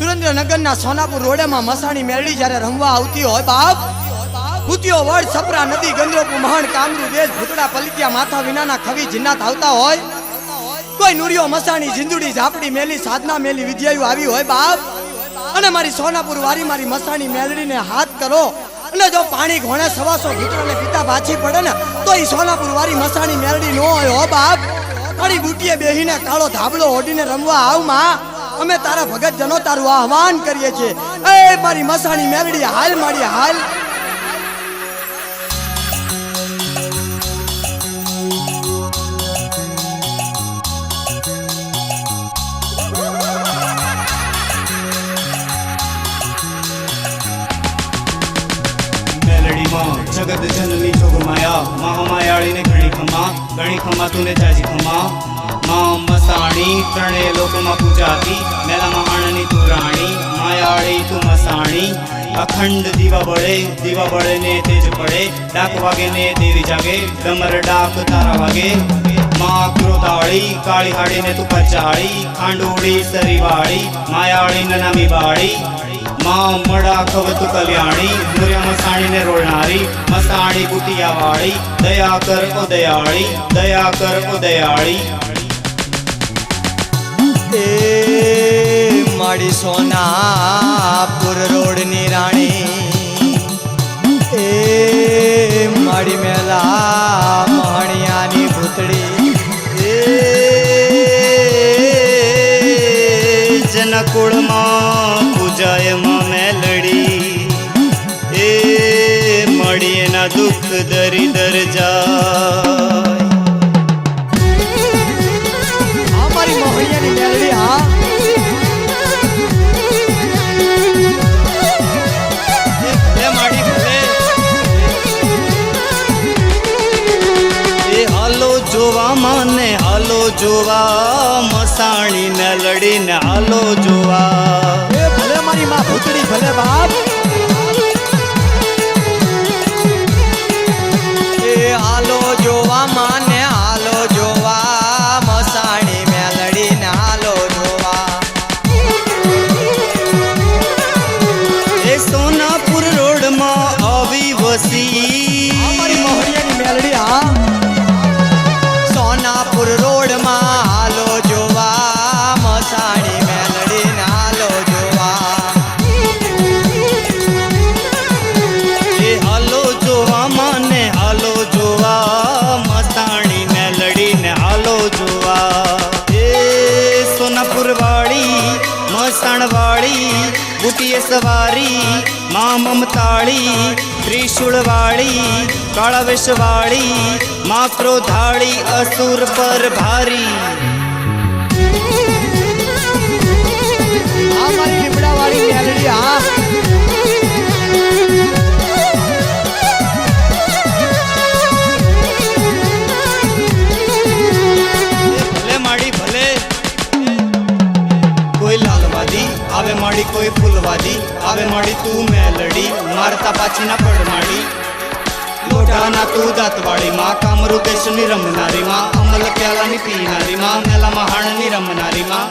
સુરેન્દ્રનગરના સોનાપુર રોડેમાં મસાણી મેરડી જ્યારે રમવા આવતી હોય, બાપ! ભૂતિયો વડ સપરા નદી ગંદ્રોપુ મહાન કામરુ દેશ ભૂતડા, પલિત્યા, માથા વિનાના ખવી જિન્નાત આવતા હોય. કોઈ નુરિયો, મસાણી જીંદુડી ઝાપડી મેલી, સાધના મેલી વિદ્યાયુ આવી હોય, બાપ! અને મારી સોનાપુર વારી, મારી મસાણી મેલડીને હાથ કરો. અને જો પાણી ઘોણે સવાસો ભૂતરાને પિતા પાછી પડે ને, તો એ સોનાપુર વારી, મસાણી મેલડી નો હોય, હો, બાપ! મારી બુટીએ બેહીને કાળો ધાબળો ઓઢીને રમવા આવ, માં! અમે તારા ભગત જનો તારું આહવાન કરીએ છીએ. એ મારી મસાણી મેલડી હાલ મારી હાલ. જગત જનની જોગમાયા, મહામાયાળીને ઘણી ખમા ઘણી ખમા તુને જાજી ખમા. માં મસાણી ત્રણેય લોકમાં પૂજાતી મેલામાં આણની તું રાણી માયાળી તું મસાણી અખંડ દીવા બળે દીવા બળે ને તેજ પડે ડાક વાગે ને દેવી જાગે ડમર ડાક તારા વાગે માં ક્રોધાળી કાળી હાડીને તું પચાળી ખાંડોળી સરીવાળી માયાળી નનામી બાળી માં મડા ખવતુ કલ્યાણી મુર્યા મસાણીને રોળનારી મસાણી બુટિયા વાળી દયા કર ઓ દયાળી દયા કર ઓ દયાળી એ મારી સોનાપુર વાળી કાળાવેશ વાળી મા ક્રોધાળી અસુર પર ભારી. આવે માડી કોઈ ફૂલવાદી, આવે માડી તું મેલડી, મારતા પાછી ના પડ માડી લોઢાના તું દાંતવાળી માં કામરૂ દેશની રમનારી માં અમલ પ્યાલાની પીનારી માં મેલામાં હાણની રમનારી માં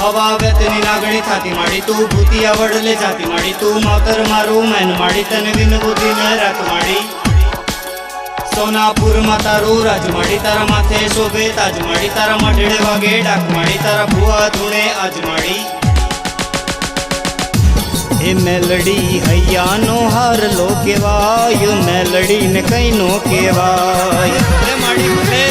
હવા વ્યતની નાગણી થાતી માડી તું ભૂતિયા વડલે જાતી માડી તું, માતર મારું મેન માડી, તને વિન બુદ્ધિ ને રાત માડી. સોનાપુરમાં તારું રાજમાડી તારા માથે શોભે તાજમાડી તારા મઢડે વાગે ડાકમાડી તારા ભુવા ધૂણે આજમાડી એ મેલડી હૈયાનો હાર લો કેવાય મેલડી ને કઈ નો કેવાય ભલે માડી ભલે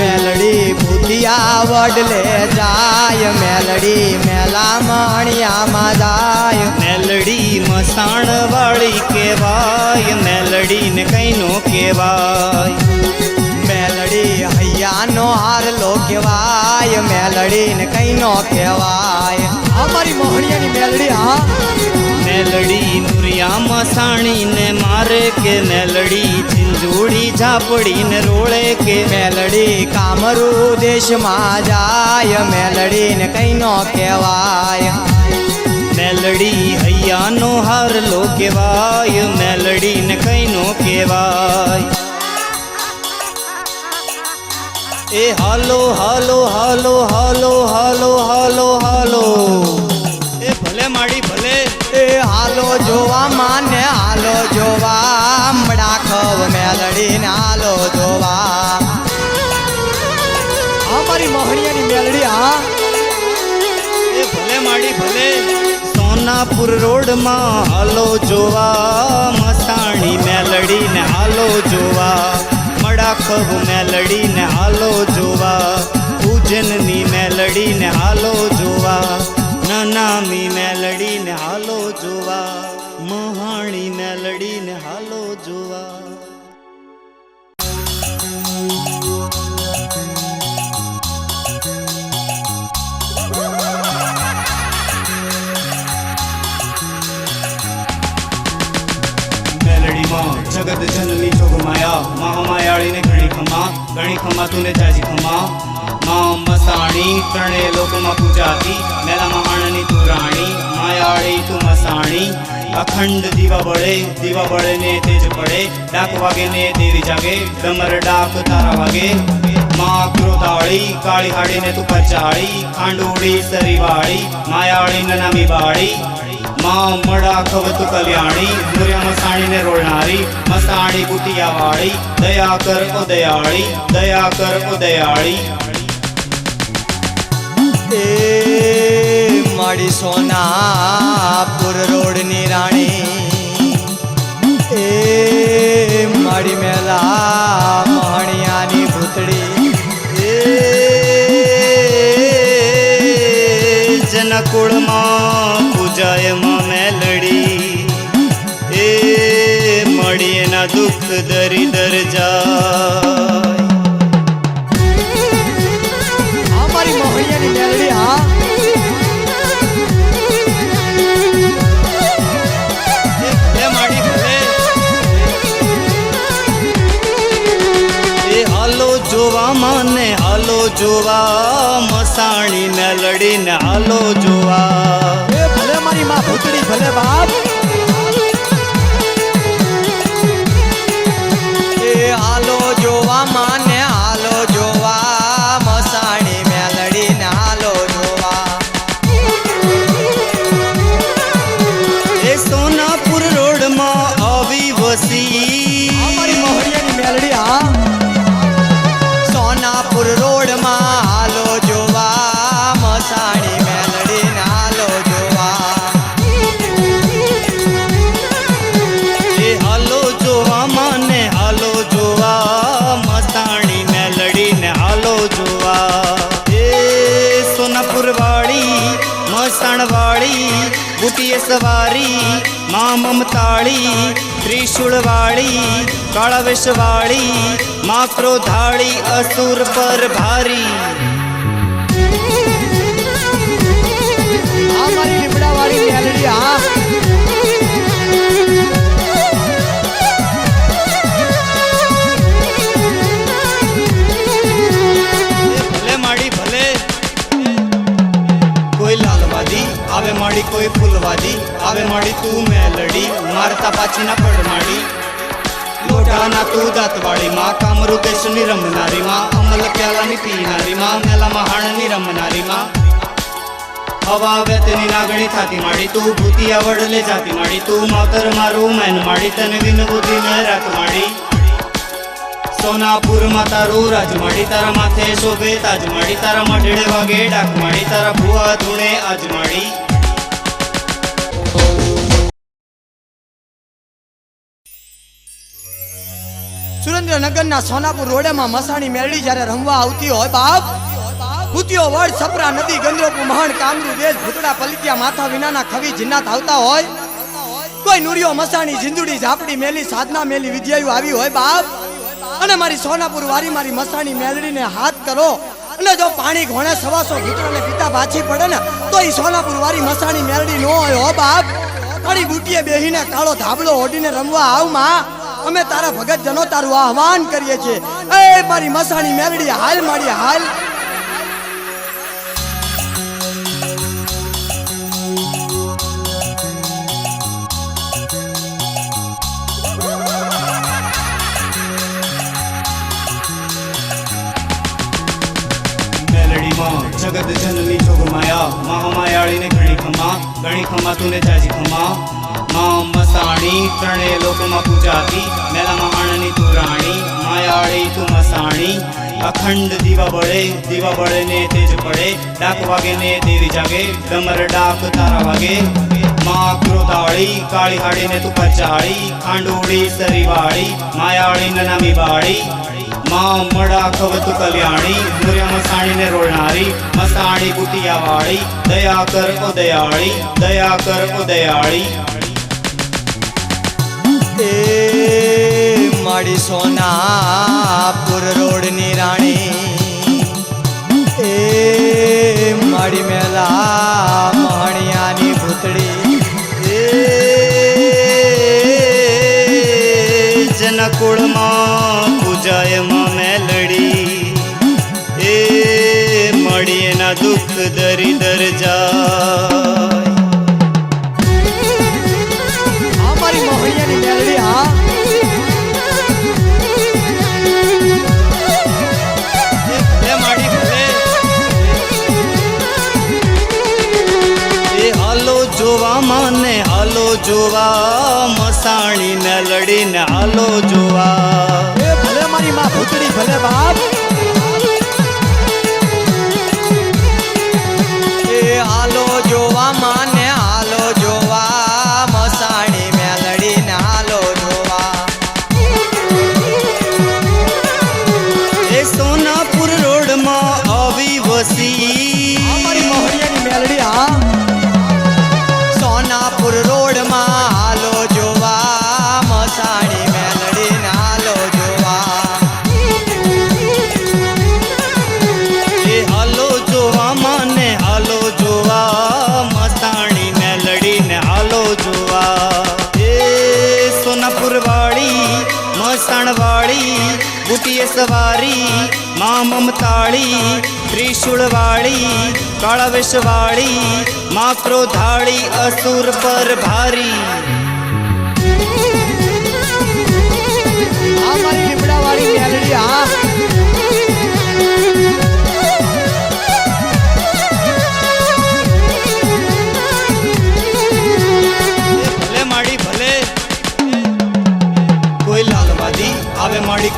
મેલડી ભૂતિયા વડલે જાય, મેલડી મેલા મણિયામાં જાય. મેલડી મસાણ વાળી કેવાય મેલડી ને કઈ નો કેવાય મેલડી હૈયાનો હારલો કહેવાય મેલડી ને કઈ નો કહેવાય અમારી મોહણિયાની મેલડી હા. મેલડી નુરિયા મસાણી ને મારે કે મેલડી ઝીંઝુડી ઝાપડી ને રોળે કે? મેલડી કામરૂ દેશમાં જાય મેલડી ને કઈ નો કહેવાય. મેલડી હૈયાનો હાર લો કેવાય મેલડી ને કઈ નો કેવાય એ હાલો હાલો હાલો હાલો હાલો હાલો હાલો. જોવા માને, હાલો જોવા. મડાખવ મેલડી ને હાલો જોવા. અમારી મારી મોહણિયાની મેલડી, હા. એ ભલે માડી ભલે, સોનાપુર રોડમાં હાલો જોવા. મસાણી મેલડી ને હાલો જોવા. મડાખબ મેલડી ને હાલો જોવા. પૂજનની મેલડી ને હાલો ખમા તુને જાજી ખમા મા મસાણી ત્રણે લોકમાં પૂજાતી. મેલા મહાણની તું રાણી, માયાળી તું મસાણી. અખંડ દીવા બળે દીવા બળે ને તેજ પડે. ડાક વાગે ને દેવી જાગે, ડમર ડાક તારા વાગે. માં ક્રોધાળી, કાળી હાડીને તું પચાળી. ખાંડોળી સરીવાળી માયાળી નામી બાળી. માં મડા ખવતું કલ્યાણી મુર્યા મસાણીને રોળનારી, મસાણી બુટિયા વાળી દયા કર ઓ દયાળી, દયા કર ઓ દયાળી. એ માડી સોનાપુર રોડની રાણી. એ માડી મેલા મહણિયાની ભૂતડી એ જનકુળમાં પૂજાય મળી એના દુઃખ દરી દર જાય જોવા માને હાલો જોવા મસાણી મેલડી ને હાલો જોવા. ભલે મારી માં ભૂતડી ભલે બાપ. મમતાળી ત્રિશુળ વાળી કાળાવેશ વાળી મા ક્રોધાળી અસુર પર ભારી. આ મારી લીમડા વાળી હા કોઈ ફૂલવાદી આવે માડી તું મેલડી, મારતા પાછી ના પડ માડી લોઢાના તું દાંતવાળી માં કામરુ કેશની રમનારી માં અમલ પ્યાલાની પીનારી માં મેલા મહાણની રમનારી માં હવા વેતની નાગણી થાતી માડી તું ભૂતિયા વડલે જાતી માડી તું માતર મારું મેન માડી, તને વિન બુદ્ધિ ને રાત માડી. સોનાપુરમાં તારું રાજમાડી તારા માથે શોભે તાજમાડી તારા મઢડે વાગે ડાકમાડી તારા ભુવા ધૂણે આજમાડી સુરેન્દ્રનગરના સોનાપુર રોડેમાં મસાણી મેરડી જ્યારે રમવા આવતી હોય બાપ કુતિયો વડ સપરા નદી ગંદ્રોપુ મહાન કામરૂ દેશ ભૂતડા પલિત્યા માથા વિનાના ખવી જિન્નાત આવતા હોય. કોઈ નુરિયો, મસાણી જીંદુડી ઝાપડી મેલી, સાધના મેલી વિદ્યાયુ આવી હોય બાપ. અને મારી સોનાપુર વારી મારી મસાણી મેલડીને હાથ કરો. અને જો પાણી ઘોણે સવાસો ભૂતડાને પિતા પાછી પડે ને, તો એ સોનાપુર વારી મસાણી મેલડી નો હોય હો બાપ. અડી બુટીએ બેહીને કાળો ધાબળો ઓઢીને રમવા આવમાં. અમે તારા ભગત જનો તારું આહવાન કરીએ છીએ. એ મારી મસાણી મેલડી હાલ મારી હાલ. જગત જનની જોગમાયા મહામાયાળીને ઘણી ખમા ઘણી ખમા, તુને જાજી ખમા માં મસાણી ત્રણે લોકમાં પૂજાતી, મેલા મહાણની તું રાણી માયાળી તું મસાણી. અખંડ દીવા બળે દીવા બળે ને તેજ પડે, ડાક વાગે ને દેવી જાગે, ડમર ડાક તારા વાગે. માં ક્રોધાળી, કાળી હાડીને તું પચાળી ખાંડોળી સરીવાળી માયાળી નનામી વાળી માં મડા ખવતું કલ્યાણી મુર્યા મસાણીને રોળનારી, મસાણી બુટિયા વાળી દયા કર ઓ દયાળી, દયા કર ઓ દયાળી. એ મારી સોનાપુર રોડની રાણી. એ માડી મેલા મહણિયાની ભૂતળી એ જનકુળમાં પૂજાયમાં મેલડી. એ મળીના દુઃખ દરી ત્રિશુળ વાળી કાળાવેશ વાળી મા ક્રોધાળી અસુર પર ભારી.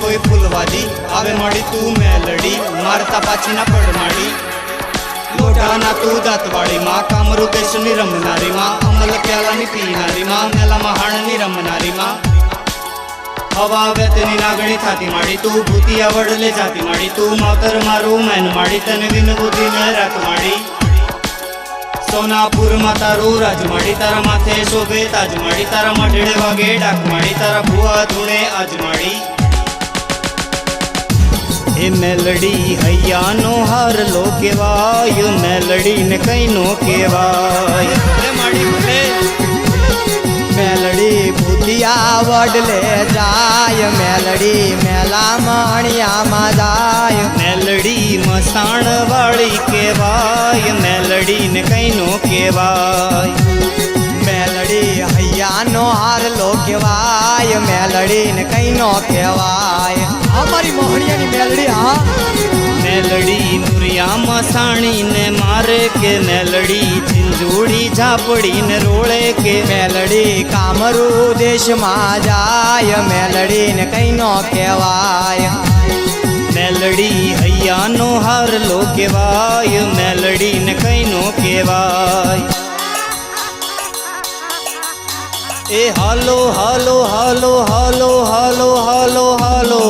કોઈ ફૂલવાદી આવે માડી તું મેલડી મારતા પાછી ના પડ માડી લોઢાના તું દાંતવાળી માં કામરુ દેશની રમનારી માં અમલ પ્યાલાની પીનારી માં મેલા મહાણની રમનારી માં હવા વેતની નાગણી થાતી માડી તું ભૂતિયા વડલે જાતી માડી તું, માતર મારું મેન માડી, તને વિન બુદ્ધિ ન રાખ માડી. સોનાપુરમાં તારું રાજમાડી તારા માથે શોભે તાજમાડી તારા મઢડે વાગે ડાકમાડી તારા ભુવા ધૂણે આજમાડી એ મેલડી હૈયાનો હાર લો કેવાય મેલડી ને કઈ નો કેવાય ભલે માડી ભલે મેલડી ભૂતિયા વડલે જાય મેલડી મેલા મણિયામાં જાય. મેલડી મસાણ વાળી કેવાય મેલડી ને કઈ નો કેવાય મેલડી હૈયાનો હારલો કહેવાય. મેલડી ને કઈ નો કહેવાય અમારી મોહણિયાની મેલડી હા. મેલડી નુરિયા મસાણી ને મારે કે મેલડી ઝીંઝુડી ઝાપડી ને રોળે કે? મેલડી કામરુ દેશમાં જાય મેલડી ને કઈ નો કહેવાય. મેલડી હૈયાનો હાર લો કેવાય મેલડી ને કઈ નો કેવાય એ હાલો હાલો હાલો હાલો હાલો હાલો હાલો.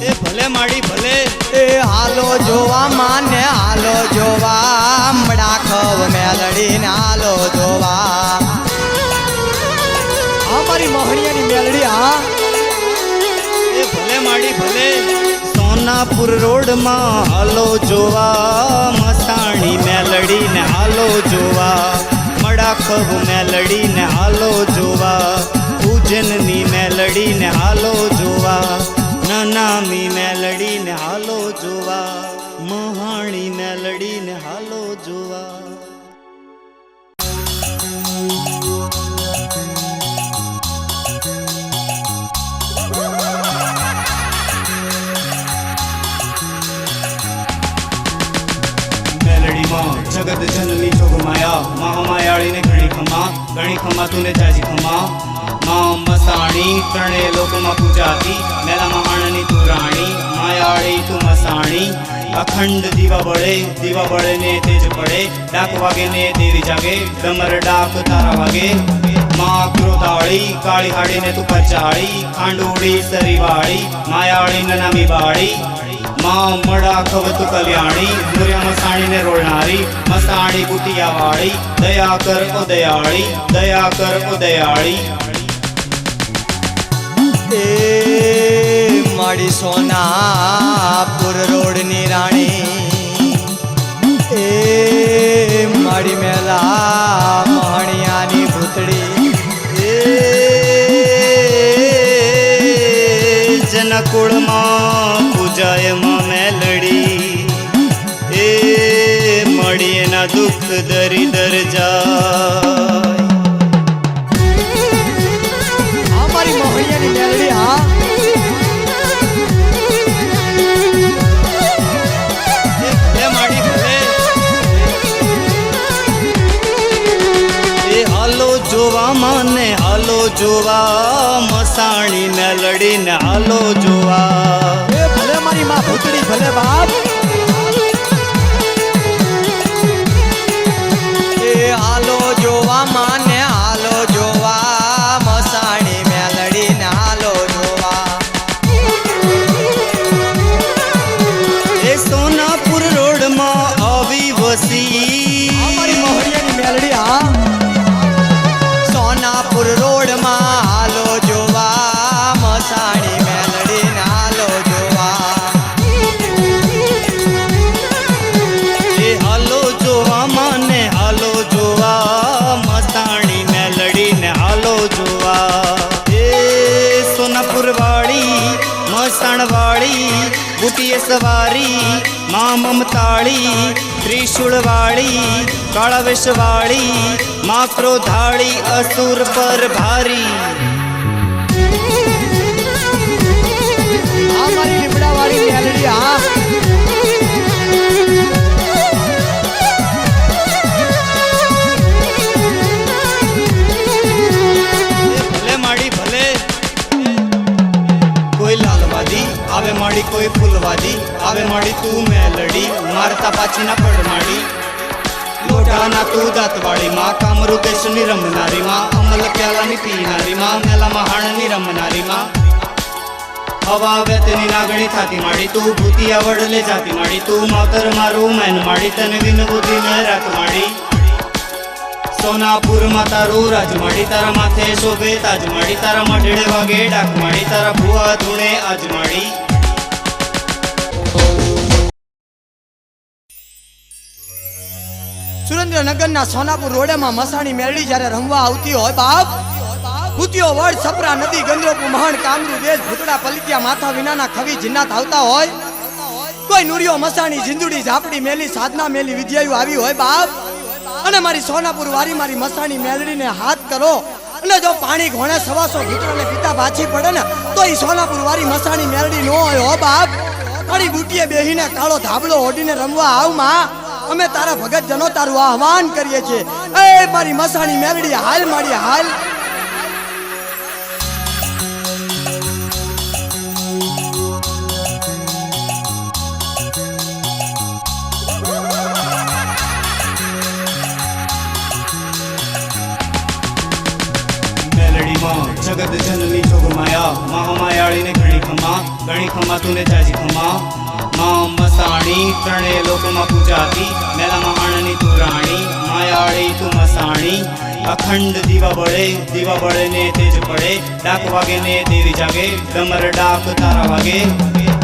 એ ભલે માડી ભલે. એ હાલો જોવા માને હાલો જોવા. મડાખવ મેલડી ને હાલો જોવા. અમારી મોહણિયાની મેલડી હા. એ ભલે માડી ભલે. સોનાપુર રોડમાં હાલો જોવા. મસાણી મેલડી ને હાલો જોવા. મડાખવ મેલડી ને હાલો જોવા પૂજનની મેલડી ને હાલો જોવા, નાનામી મેલડી ને હાલો જોવા, મહાણી મેલડી ને હાલો જોવા. જગત જનની જોગમાયા મહામાયાળીને ઘણી ખમા ઘણી ખમા તુને જાજી ખમા. માં મસાણી, ત્રણે લોકમાં પૂજાતી મેલામાં આણની તું રાણી, માયાળી તું મસાણી. અખંડ દીવા બળે દીવા બળે ને તેજ પડે, ડાક વાગે ને દેવી જાગે, ડમર ડાક તારા વાગે. માં ક્રોધાળી, કાળી હાડીને તું પચાળી, ખાંડોળી સરીવાળી માયાળી નામી બાળી. માં કવતુ કલ્યાણી મુર્યા મસાણીને રોળનારી, મસાણી બુટિયા વાળી દયા કર ઓ દયાળી દયા કર ઓ દયાળી એ માડી સોના પુર રાણી કાળાવેશ વાળી મા ક્રોધાળી અસુર પર ભારી આ મારી લીમડા વાળી મેલડી હા ભલે માડી ભલે કોઈ લાલવાદી આવે માડી માડી તું ના માડી દાંતવાળી માં કામરુ દેશની રમનારી માં અમલ પ્યાલાની પીનારી માં મેલા મહાણની રમનારી માં હવા વ્યતની નાગણી થાતી માડી તું ભૂતિયા વડલે જાતી માડી તું માતર મારું મેન માડી, તને વિન બુદ્ધિ ને રાખ માડી. સોનાપુરમાં તારું રાજમાડી તારા માથે શોભે તાજમાડી તારા મઢડે વાગે ડાકમાડી તારા ભુવા ધૂણે આજમાડી સુરેન્દ્રનગરના સોનાપુર રોડેમાં મસાણી મેરડી જ્યારે રમવા આવતી હોય બાપ કુતિયો વડ સપરા નદી ગંદ્રોપુ મહાન કામરૂ દેશ ભૂતડા, પલિત્યા, માથા વિનાના ખવી જિન્નાત આવતા હોય. કોઈ નુરિયો, મસાણી જીંદુડી ઝાપડી, મેલી, સાધના મેલી વિદ્યાયુ આવી હોય બાપ. અને મારી સોનાપુર વારી મારી મસાણી મેલડીને હાથ કરો. અને જો પાણી ઘોણે સવાસો ભૂતડાને પિતા પાછી પડે ને, તો એ સોનાપુર વારી મસાણી મેલડી નો હોય હો બાપ. અડી બુટીએ બેહીને કાળો ધાબળો ઓઢીને રમવા આવમાં. અમે તારા ભગત જનો તારું આહવાન કરીએ છીએ. એ મારી મસાણી મેલડી હાલ મારી હાલ. જગત જનની જોગમાયા મહામાયાળીને ઘણી ખમા ઘણી ખમા તુને જાજી મસાણી ત્રણે લોકમાં પૂજાતી મેલામાં આણની તું રાણી માયાળી તું મસાણી અખંડ દીવા બળે દીવા બળે ને તેજ પડે ડાક વાગે ને દેવી જાગે ડમર ડાક તારા વાગે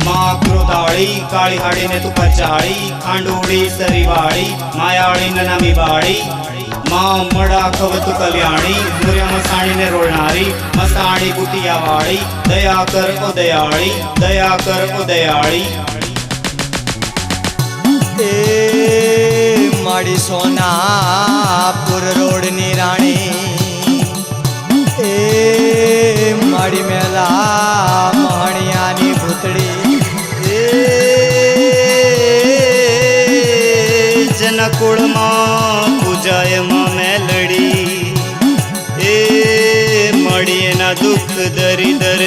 માં ક્રોધાળી કાળી હાડીને તું પચાળી ખાંડોળી સરીવાળી માયાળી નનામી બાળી માં મડા ખવતું કલ્યાણી મુર્યા મસાણીને રોળનારી મસાણી બુટિયા વાળી દયા કર ઓ દયાળી દયા કર ઓ દયાળી એ માડી સોનાપુર રોડની રાણી. એ માડી મેલા મહણિયાની ભૂતડી એ જનકુળમાં કુળમાં પૂજાયમાં મેલડી. એ મળીના દુઃખ દરી દર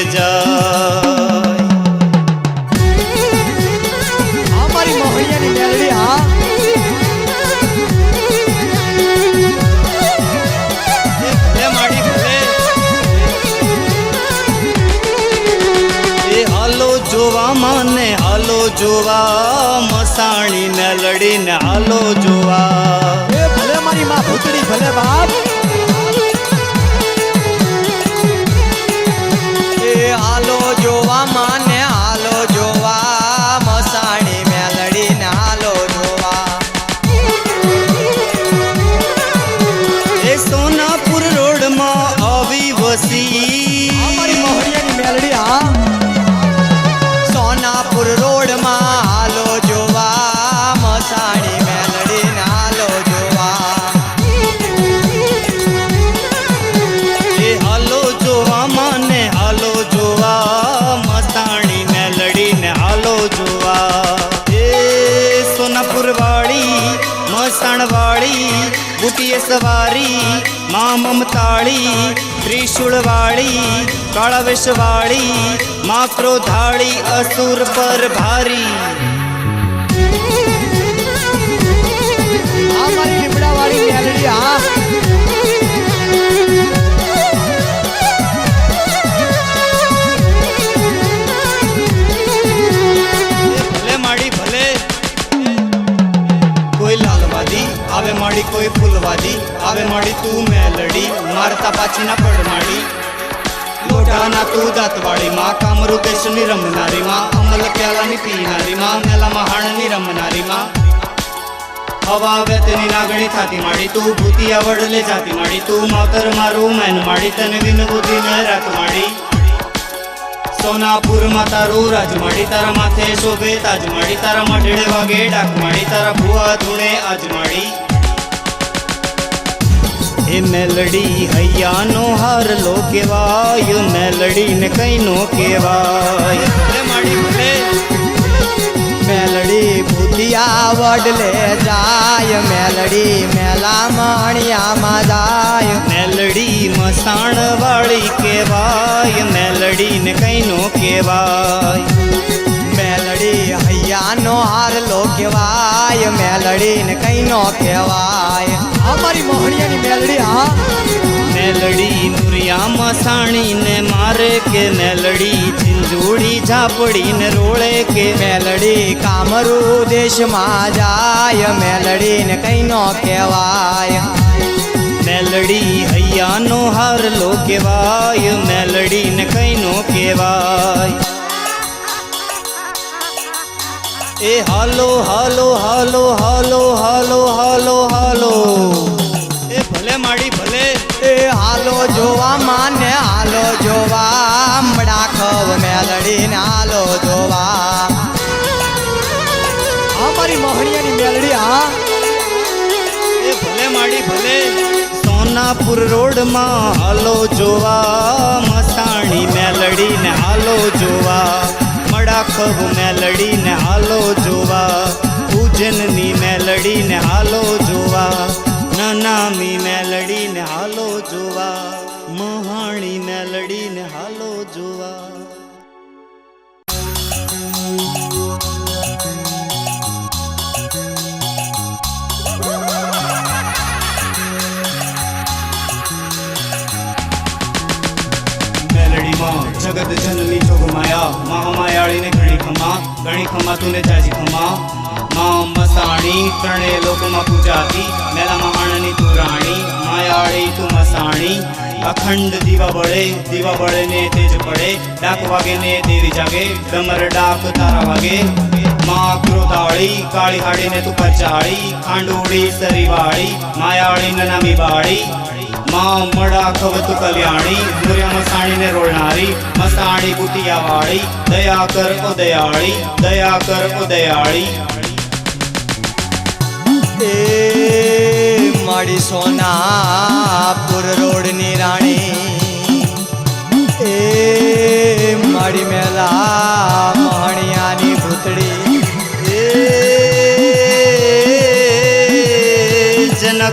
જોવા મસાણી ને લડીને હાલો જોવા. ભલે મારી માં ભૂતડી ભલે બાપ. સવારી મા મમતાળી ત્રિશુળવાળી વાળી કાળાવેશ વાળી મા ક્રોધાળી અસુર પર ભારી આ આવે માડી કોઈ ફૂલવાદી આવે માડી તું મેલડી મારતા પાછી ના પડ માડી લોઢાના તું દાંતવાળી માં કામરુ દેશની રમનારી માં અમલ પ્યાલાની પીનારી માં મેલા મહાણની રમનારી માં હવા વેતની નાગણી થાતી માડી તું ભૂતિયા વડલે જાતી માડી તું માતર મારું મેન માડી તને વિન બુદ્ધિ ને રાત માડી સોનાપુરમાં તારું રાજમાડી તારા માથે શોભે તાજમાડી તારા મઢડે વાગે ડાકમાડી તારા ભુવા ધૂણે આજમાડી એ મેલડી હૈયાનો હાર લો કેવાય મેલડી ને કઈ નો કેવાય ભલે માડી ભલે મેલડી ભૂતિયા વડલે જાય મેલડી મેલા મણિયામાં જાય. મેલડી મસાણ વાળી કેવાય મેલડી ને કઈ નો કેવાય મેલડી હૈયાનો હારલો કહેવાય મેલડી ને કઈ નો કહેવાય અમારી મેલડી, હા. મેલડી નુરિયા મસાણી ને મારે કે મેલડી? ઝીંઝુડી ઝાપડી ને રોળે કે મેલડી? કામરુ દેશમાં જાય મેલડી ને કઈ નો કહેવાય. મેલડી હૈયાનો હાર લો કેવાય મેલડી ને કઈ નો કહેવાય. એ હાલો હાલો હાલો હાલો હાલો હાલો હાલો. ભલે માડી ભલે. એ હાલો જોવા માને હાલો જોવા. મડાખવ મેલડી લડીને હાલો જોવા. અમારી મોહણિયાની મેલડી હા. એ ભલે માડી ભલે. સોનાપુર રોડમાં હાલો જોવા. મસાણી મેલડી લડીને હાલો જોવા. મડાખવ મેલડી લડીને હાલો જોવા. પૂજનની મેલડી લડીને હાલો જોવા. નનામી મેલડી ને હાલો જોવા મહાણી મેલડી ને હાલો જોવા. જગત જનની જોગમાયા મહામાયાળીને ઘણી ખમા ઘણી ખમા તુને જાજી ખમા. માં મસાણી ત્રણે લોકમાં પૂજાતી મેલા મહાણની તું રાણી માયાળી તું મસાણી, અખંડ દીવા બળે દીવા બળે ને તેજ પડે, ડાક વાગે ને દેવી જાગે, ડમર ડાક તારા વાગે. માં ક્રોધાળી, કાળી હાડીને તું પચાળી ખાંડોળી સરીવાળી માયાળી નનામી વાળી માં મડા ખવતું કલ્યાણી મુર્યા મસાણીને રોળનારી, મસાણી બુટિયા વાળી, દયા કર ઓ દયા કર ઓ એ માડી સોનાપુર રોડની રાણી. એ માડી મેલા મહણિયાની ભૂતડી એ એના